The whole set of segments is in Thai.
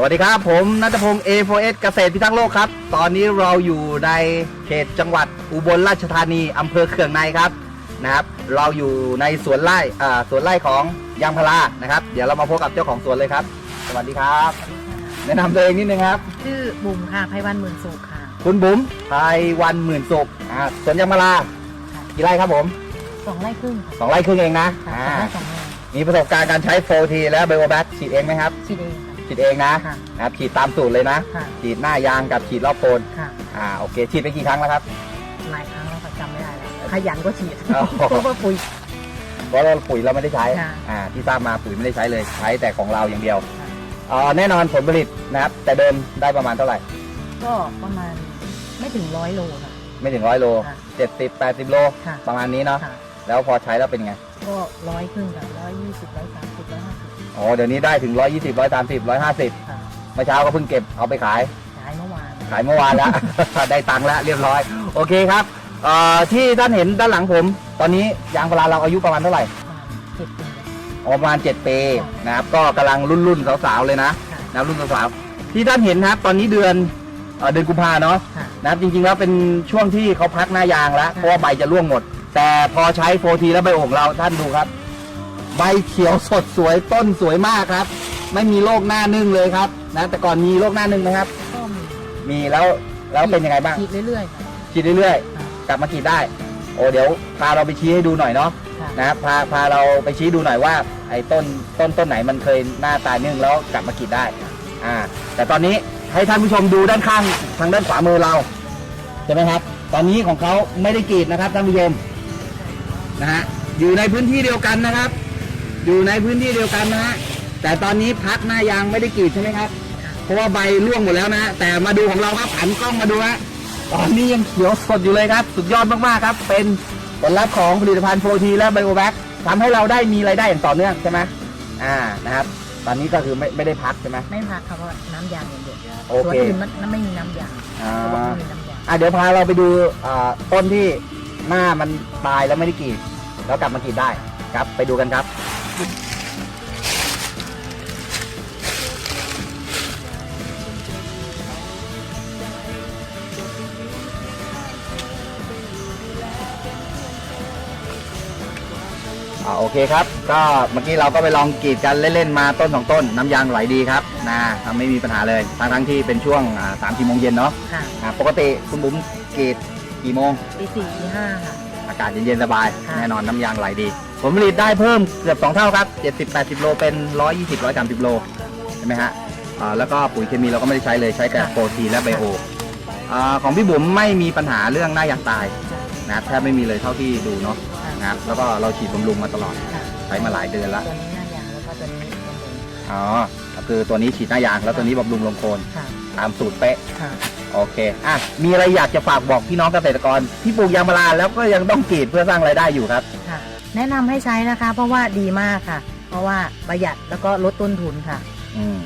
สวัสดีครับ ผมนัทพงศ์ A4S เกษตรพิทักษ์โลกครับ ตอนนี้เราอยู่ในเขตจังหวัดอุบลราชธานีอำเภอเขื่องในครับนะครับ เราอยู่ในสวนไร่อ่าสวนไร่ของยางพารานะครับ เดี๋ยวเรามาพบกับเจ้าของสวนเลยครับ สวัสดีครับ แนะนำตัวเองนิดนึงครับ ชื่อบุ๋มค่ะไพวันหมื่นสุขค่ะคุณบุ๋มไพวันหมื่นสุขอ่าสวนยางพารากี่ไร่ครับผมสองไร่ครึ่งค่ะสองไร่ครึ่งเองนะค่ะอ่าสองไร่สองไร่มีประสบการณ์การใช้โฟทีและไบโอแบคฉีดเองไหมครับ ฉีดเองค่ะ ฉีดเองนะค่ะนะครับฉีดตามสูตรเลยนะ ค่ะฉีดหน้ายางกับฉีดรอบโคนค่ะ อ่าโอเคฉีดไปกี่ครั้งแล้วครับ หลายครั้งแล้วค่ะจำไม่ได้แล้วขยันก็ฉีดอ๋อเพราะว่าปุ๋ย เพราะเราปุ๋ยเราไม่ได้ใช้ค่ะอ่าที่ทราบมาปุ๋ยไม่ได้ใช้เลยใช้แต่ของเราอย่างเดียวค่ะ เอ่อแน่นอนผลผลิตนะครับ แต่เดิมได้ประมาณเท่าไหร่ ก็ประมาณไม่ถึงร้อยโลค่ะ ไม่ถึงร้อยโลค่ะ เจ็ดสิบแปดสิบโล ค่ะประมาณนี้เนาะค่ะ แล้วพอใช้แล้วเป็นไง ก็ร้อยครึ่งค่ะร้อยยี่สิบร้อยสามสิบร้ อยห้าสิบอ๋อเดี๋ยวนี้ได้ถึงร้อยยี่สิบร้อยสามสิบร้อยห้าสิบค่ะเมื่อเช้าก็เพิ่งเก็บเอาไปขาย ขายเมื่อวานขายเมื่อวานแล้ว ได้ตังค์แล้วเรียบร้อย โอเคครับเอ่อที่ท่านเห็นด้านหลังผม ตอนนี้ยางพาราเราอายุประมาณเท่าไหร่ ประมาณเจ็ดปีแล้ว ประมาณ 7 ปีนะครับ ก็กำลังรุ่นรุ่นๆสาวๆเลยนะค่ะ นะครับรุ่นสาวๆที่ท่านเห็นนะครับ ตอนนี้เดือนเอ่อเดือนกุมภาเนาะค่ะ นะครับจริงๆแล้วเป็นช่วงที่เขาพักหน้ายางแล้วค่ะเพราะว่าใบจะร่วงหมด แต่พอใช้โฟทีแล้วใบโอ่งเราท่านดูครับ ใบเขียวสดสวยต้นสวยมากครับ ไม่มีโรคหน้านึ่งเลยครับนะแต่ก่อนมีโรคหน้านึ่งไหมครับ ก็มีมีแล้วแล้วเป็นยังไงบ้างฉีดเรื่อยๆค่ะ ฉีดเรื่อยค่ะๆกลับมาฉีดได้ โอ้เดี๋ยวพาเราไปชี้ให้ดูหน่อยเนาะค่ะ นะครับพาพาเราไปชี้ดูหน่อยว่า ไอ้ต้นต้นต้นไหนมันเคยหน้าตายนึ่งแล้วกลับมากรีดได้อ่าแต่ตอนนี้ให้ท่านผู้ชมดูด้านข้างทางด้านขวามือเราใช่ไหมครับ ตอนนี้ของเขาไม่ได้กรีดนะครับท่านผู้ชมนะฮะอยู่ในพื้นที่เดียวกันนะครับ อยู่ในพื้นที่เดียวกันนะฮะแต่ตอนนี้พักหน้ายางไม่ได้กรีดใช่ไหมครับ เพราะว่าใบร่วงหมดแล้วนะฮะแต่มาดูของเราครับหันกล้องมาดูฮะตอนนี้ยังเขียวสดอยู่เลยครับ สุดยอดมากๆครับ เป็นผลลัพธ์ของผลิตภัณฑ์โฟทีและไบโอแบ็กทำให้เราได้มีรายได้อย่างต่อเนื่องใช่ไหมอ่านะครับ ตอนนี้ก็คือไม่ไม่ได้พักใช่ไหม ไม่พักค่ะเพราะว่าน้ำยางอย่างเดียวโอส่วนเคอื่นมันไม่มีน้ำยางอ่า เพราะว่าไม่มีน้ำยางอะเดี๋ยวพาเราไปดูอ่าต้นที่หน้ามันตายแล้วไม่ได้กรีดแล้วกลับมากรีดได้ครับ ไปดูกันครับ อ่าโอเคครับ ก็เมื่อกี้เราก็ไปลองกรีดกันเล่นๆมาต้นสองต้น น้ำยางไหลดีครับนะไม่มีปัญหาเลยทั้งทั้งๆที่เป็นช่วงอ่าสามสี่โมงเย็นเนาะค่ะอ่าปกติคุณบุ๋มกรีดกี่โมง ปีสี่ปีห้าค่ะ อากาศเย็นๆสบาย ค่ะ แน่นอนน้ำยางไหลดี ผลผลิตได้เพิ่มเกือบ 2 เท่าครับ 70 80 โลเป็น 120 130 โลใช่ไหมฮะอ่าแล้วก็ปุ๋ยเคมีเราก็ไม่ได้ใช้เลยใช้แต่โปรตีนและไบโออ่าของพี่บุ๋มไม่มีปัญหาเรื่องหน้ายางตายนะครับแทบไม่มีเลยเท่าที่ดูเนาะค่ะ นะครับ แล้วก็เราฉีดบำรุงมาตลอดค่ะใช้มาหลายเดือนละตัวนี้หน้ายางแล้วก็ตัวนี้ตัวหนึ่งอ๋อก็คือตัวนี้ฉีดหน้ายางแล้วตัวนี้บำรุงลงโคนค่ะตามสูตรเป๊ะ ค่ะ โอเค อะ มีอะไรอยากจะฝากบอกพี่น้องเกษตรกรที่ปลูกยางพาราแล้วก็ยังต้องกรีดเพื่อสร้างรายได้อยู่ครับ ค่ะ แนะนำให้ใช้นะคะ เพราะว่าดีมากค่ะ เพราะว่าประหยัดแล้วก็ลดต้นทุนค่ะ อืม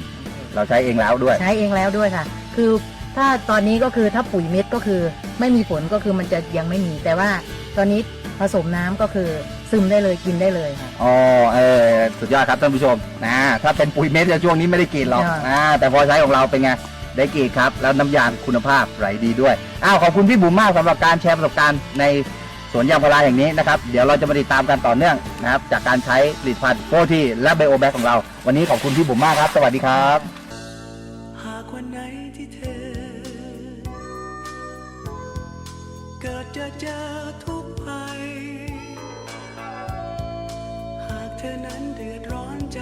เราใช้เองแล้วด้วย ใช้เองแล้วด้วยค่ะ คือถ้าตอนนี้ก็คือถ้าปุ๋ยเม็ดก็คือ ไม่มีฝนก็คือมันจะยังไม่มี แต่ว่าตอนนี้ ผสมน้ำก็คือซึมได้เลยกินได้เลยค่ะ อ๋อเออสุดยอดครับท่านผู้ชมนะถ้าเป็นปุ๋ยเม็ดในช่วงนี้ไม่ได้กรีดหรอกค่ะอ่าแต่พอใช้ของเราเป็นไงได้กรีดครับ แล้วน้ำยางคุณภาพไหลดีด้วยอ้าวขอบคุณพี่บุ๋มมากสำหรับการแชร์ประสบการณ์ในสวนยางพาราแห่งนี้นะครับ เดี๋ยวเราจะมาติดตามกันต่อเนื่องนะครับ จากการใช้ผลิตภัณฑ์โฟทีและไบโอแบคของเรา วันนี้ขอบคุณพี่บุ๋มมากครับ สวัสดีครับ เกิดจะเจอทุกภัย หากเธอนั้นเดือดร้อนใจ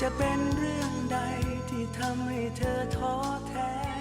จะเป็นเรื่องใดที่ทำให้เธอท้อแท้